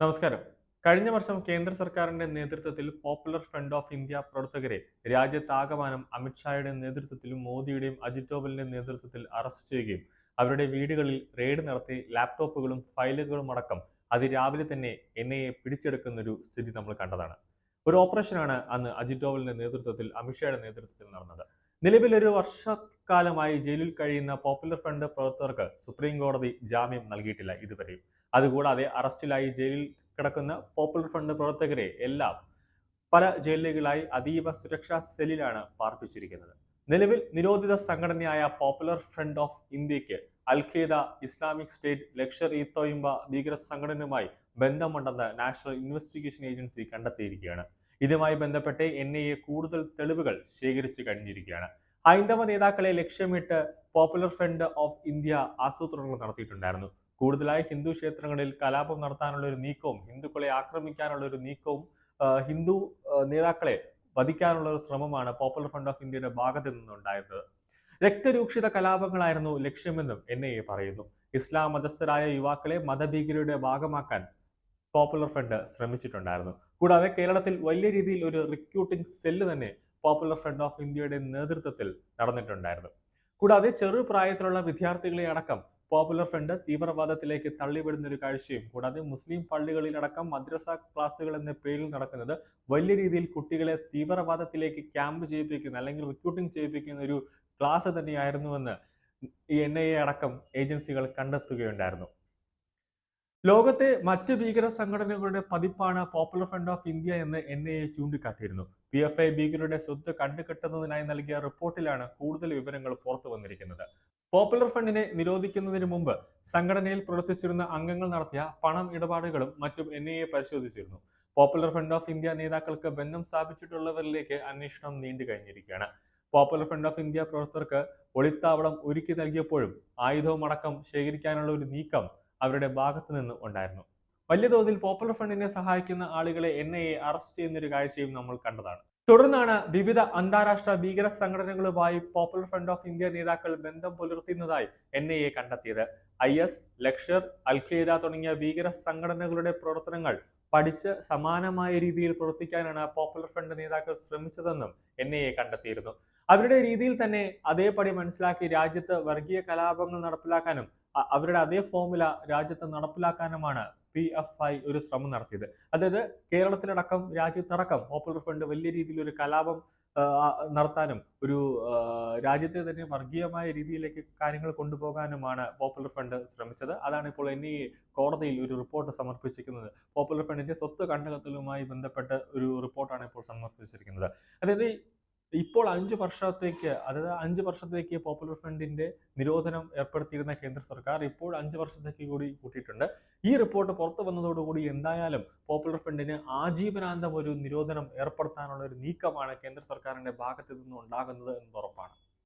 നമസ്കാരം. കഴിഞ്ഞ വർഷം കേന്ദ്ര സർക്കാരിന്റെ നേതൃത്വത്തിൽ പോപ്പുലർ ഫ്രണ്ട് ഓഫ് ഇന്ത്യ പ്രവർത്തകരെ രാജ്യത്താകമാനം അമിത്ഷായുടെ നേതൃത്വത്തിലും മോദിയുടെയും അജിത് ഡോവലിന്റെ നേതൃത്വത്തിൽ അറസ്റ്റ് ചെയ്യുകയും അവരുടെ വീടുകളിൽ റെയ്ഡ് നടത്തി ലാപ്ടോപ്പുകളും ഫയലുകളും അടക്കം അതിരാവിലെ തന്നെ എൻ ഐ എ പിടിച്ചെടുക്കുന്ന ഒരു സ്ഥിതി നമ്മൾ കണ്ടതാണ്. ഒരു ഓപ്പറേഷനാണ് അന്ന് അജിത് ഡോവലിന്റെ നേതൃത്വത്തിൽ അമിത്ഷായുടെ നേതൃത്വത്തിൽ നടന്നത്. നിലവിൽ ഒരു വർഷക്കാലമായി ജയിലിൽ കഴിയുന്ന പോപ്പുലർ ഫ്രണ്ട് പ്രവർത്തകർക്ക് സുപ്രീം കോടതി ജാമ്യം നൽകിയിട്ടില്ല ഇതുവരെയും. അതുകൂടാതെ അറസ്റ്റിലായി ജയിലിൽ കിടക്കുന്ന പോപ്പുലർ ഫ്രണ്ട് പ്രവർത്തകരെ എല്ലാം പല ജയിലുകളായി അതീവ സുരക്ഷാ സെല്ലിലാണ് പാർപ്പിച്ചിരിക്കുന്നത്. നിലവിൽ നിരോധിത സംഘടനയായ പോപ്പുലർ ഫ്രണ്ട് ഓഫ് ഇന്ത്യയ്ക്ക് al Qaeda Islamic State Lashkar e Taiba ഭീകര സംഘടനയുമായി ബന്ധമുണ്ടെന്ന് നാഷണൽ ഇൻവെസ്റ്റിഗേഷൻ ഏജൻസി കണ്ടെത്തിയിരിക്കുകയാണ്. ഇതുമായി ബന്ധപ്പെട്ട് എൻ ഐ എ കൂടുതൽ തെളിവുകൾ ശേഖരിച്ചു കഴിഞ്ഞിരിക്കുകയാണ്. ഹൈന്ദവ നേതാക്കളെ ലക്ഷ്യമിട്ട് പോപ്പുലർ ഫ്രണ്ട് ഓഫ് ഇന്ത്യ ആസൂത്രണങ്ങൾ നടത്തിയിട്ടുണ്ടായിരുന്നു. കൂടുതലായി ഹിന്ദു ക്ഷേത്രങ്ങളിൽ കലാപം നടത്താനുള്ള ഒരു നീക്കവും ഹിന്ദുക്കളെ ആക്രമിക്കാനുള്ള ഒരു നീക്കവും ഹിന്ദു നേതാക്കളെ വധിക്കാനുള്ള ഒരു ശ്രമമാണ് പോപ്പുലർ ഫ്രണ്ട് ഓഫ് ഇന്ത്യയുടെ ഭാഗത്ത് നിന്നുണ്ടായത്. രക്തരൂക്ഷിത കലാപങ്ങളായിരുന്നു ലക്ഷ്യമെന്നും എൻ ഐ എ പറയുന്നു. ഇസ്ലാം മതസ്ഥരായ യുവാക്കളെ മതഭീകരയുടെ ഭാഗമാക്കാൻ പോപ്പുലർ ഫ്രണ്ട് ശ്രമിച്ചിട്ടുണ്ടായിരുന്നു. കൂടാതെ കേരളത്തിൽ വലിയ രീതിയിൽ ഒരു റിക്രൂട്ടിംഗ് സെല്ല് തന്നെ പോപ്പുലർ ഫ്രണ്ട് ഓഫ് ഇന്ത്യയുടെ നേതൃത്വത്തിൽ നടന്നിട്ടുണ്ടായിരുന്നു. കൂടാതെ ചെറുപ്രായത്തിലുള്ള വിദ്യാർത്ഥികളെ അടക്കം പോപ്പുലർ ഫ്രണ്ട് തീവ്രവാദത്തിലേക്ക് തള്ളിവിടുന്ന ഒരു കാഴ്ചയും കൂടാതെ മുസ്ലിം പള്ളികളിലടക്കം മദ്രസ ക്ലാസ്സുകൾ എന്ന പേരിൽ നടക്കുന്നത് വലിയ രീതിയിൽ കുട്ടികളെ തീവ്രവാദത്തിലേക്ക് ക്യാമ്പ് ചെയ്യിപ്പിക്കുന്ന അല്ലെങ്കിൽ റിക്രൂട്ടിംഗ് ചെയ്യിപ്പിക്കുന്ന ഒരു ക്ലാസ് തന്നെയായിരുന്നുവെന്ന് എൻ ഐ എ അടക്കം ഏജൻസികൾ കണ്ടെത്തുകയുണ്ടായിരുന്നു. ലോകത്തെ മറ്റ് ഭീകര സംഘടനകളുടെ പതിപ്പാണ് പോപ്പുലർ ഫ്രണ്ട് ഓഫ് ഇന്ത്യ എന്ന് എൻ ഐ എ ചൂണ്ടിക്കാട്ടിയിരുന്നു. പി എഫ് ഐ ഭീകരരുടെ സ്വത്ത് കണ്ടുകെട്ടുന്നതിനായി നൽകിയ റിപ്പോർട്ടിലാണ് കൂടുതൽ വിവരങ്ങൾ പുറത്തു വന്നിരിക്കുന്നത്. പോപ്പുലർ ഫണ്ടിനെ നിരോധിക്കുന്നതിന് മുമ്പ് സംഘടനയിൽ പ്രവർത്തിച്ചിരുന്ന അംഗങ്ങൾ നടത്തിയ പണം ഇടപാടുകളും മറ്റും എൻ ഐ എ പരിശോധിച്ചിരുന്നു. പോപ്പുലർ ഫ്രണ്ട് ഓഫ് ഇന്ത്യ നേതാക്കൾക്ക് ബന്ധം സ്ഥാപിച്ചിട്ടുള്ളവരിലേക്ക് അന്വേഷണം നീണ്ടു കഴിഞ്ഞിരിക്കുകയാണ്. പോപ്പുലർ ഫ്രണ്ട് ഓഫ് ഇന്ത്യ പ്രവർത്തകർക്ക് ഒളിത്താവളം ഒരുക്കി നൽകിയപ്പോഴും ആയുധവും അടക്കം ശേഖരിക്കാനുള്ള ഒരു നീക്കം അവരുടെ ഭാഗത്തു നിന്ന് ഉണ്ടായിരുന്നു. വലിയ തോതിൽ പോപ്പുലർ ഫ്രണ്ടിനെ സഹായിക്കുന്ന ആളുകളെ എൻ ഐ എ അറസ്റ്റ് ചെയ്യുന്നൊരു കാഴ്ചയും നമ്മൾ കണ്ടതാണ്. തുടർന്നാണ് വിവിധ അന്താരാഷ്ട്ര ഭീകര സംഘടനകളുമായി പോപ്പുലർ ഫ്രണ്ട് ഓഫ് ഇന്ത്യ നേതാക്കൾ ബന്ധം പുലർത്തുന്നതായി എൻ ഐ എ കണ്ടെത്തിയത്. ഐ എസ് ലക്ഷർ അൽ തുടങ്ങിയ ഭീകര സംഘടനകളുടെ പ്രവർത്തനങ്ങൾ പഠിച്ച് സമാനമായ രീതിയിൽ പ്രവർത്തിക്കാനാണ് പോപ്പുലർ ഫ്രണ്ട് നേതാക്കൾ ശ്രമിച്ചതെന്നും എൻ ഐ എ കണ്ടെത്തിയിരുന്നു. അവരുടെ രീതിയിൽ തന്നെ അതേപടി മനസ്സിലാക്കി രാജ്യത്ത് വർഗീയ കലാപങ്ങൾ നടപ്പിലാക്കാനും അവരുടെ അതേ ഫോമുല രാജ്യത്ത് നടപ്പിലാക്കാനുമാണ് പി എഫ് ഐ ഒരു ശ്രമം നടത്തിയത്. അതായത് കേരളത്തിലടക്കം രാജ്യത്തടക്കം പോപ്പുലർ ഫ്രണ്ട് വലിയ രീതിയിൽ ഒരു കലാപം നടത്താനും ഒരു രാജ്യത്തെ തന്നെ വർഗീയമായ രീതിയിലേക്ക് കാര്യങ്ങൾ കൊണ്ടുപോകാനുമാണ് പോപ്പുലർ ഫ്രണ്ട് ശ്രമിച്ചത്. അതാണ് ഇപ്പോൾ എൻ ഐ കോടതിയിൽ ഒരു റിപ്പോർട്ട് സമർപ്പിച്ചിരിക്കുന്നത്. പോപ്പുലർ ഫ്രണ്ടിന്റെ സ്വത്ത് കണ്ടെത്തലുമായി ബന്ധപ്പെട്ട ഒരു റിപ്പോർട്ടാണ് ഇപ്പോൾ സമർപ്പിച്ചിരിക്കുന്നത്. അതായത് ഇപ്പോൾ അഞ്ച് വർഷത്തേക്ക് അതായത് അഞ്ച് വർഷത്തേക്ക് പോപ്പുലർ ഫ്രണ്ടിന്റെ നിരോധനം ഏർപ്പെടുത്തിയിരുന്ന കേന്ദ്ര സർക്കാർ ഇപ്പോൾ അഞ്ച് വർഷത്തേക്ക് കൂടി കൂട്ടിയിട്ടുണ്ട്. ഈ റിപ്പോർട്ട് പുറത്തു വന്നതോടുകൂടി എന്തായാലും പോപ്പുലർ ഫ്രണ്ടിന് ആജീവനാന്തം ഒരു നിരോധനം ഏർപ്പെടുത്താനുള്ള ഒരു നീക്കമാണ് കേന്ദ്ര സർക്കാരിന്റെ ഭാഗത്തു നിന്ന് ഉണ്ടാകുന്നത് എന്ന് ഉറപ്പാണ്.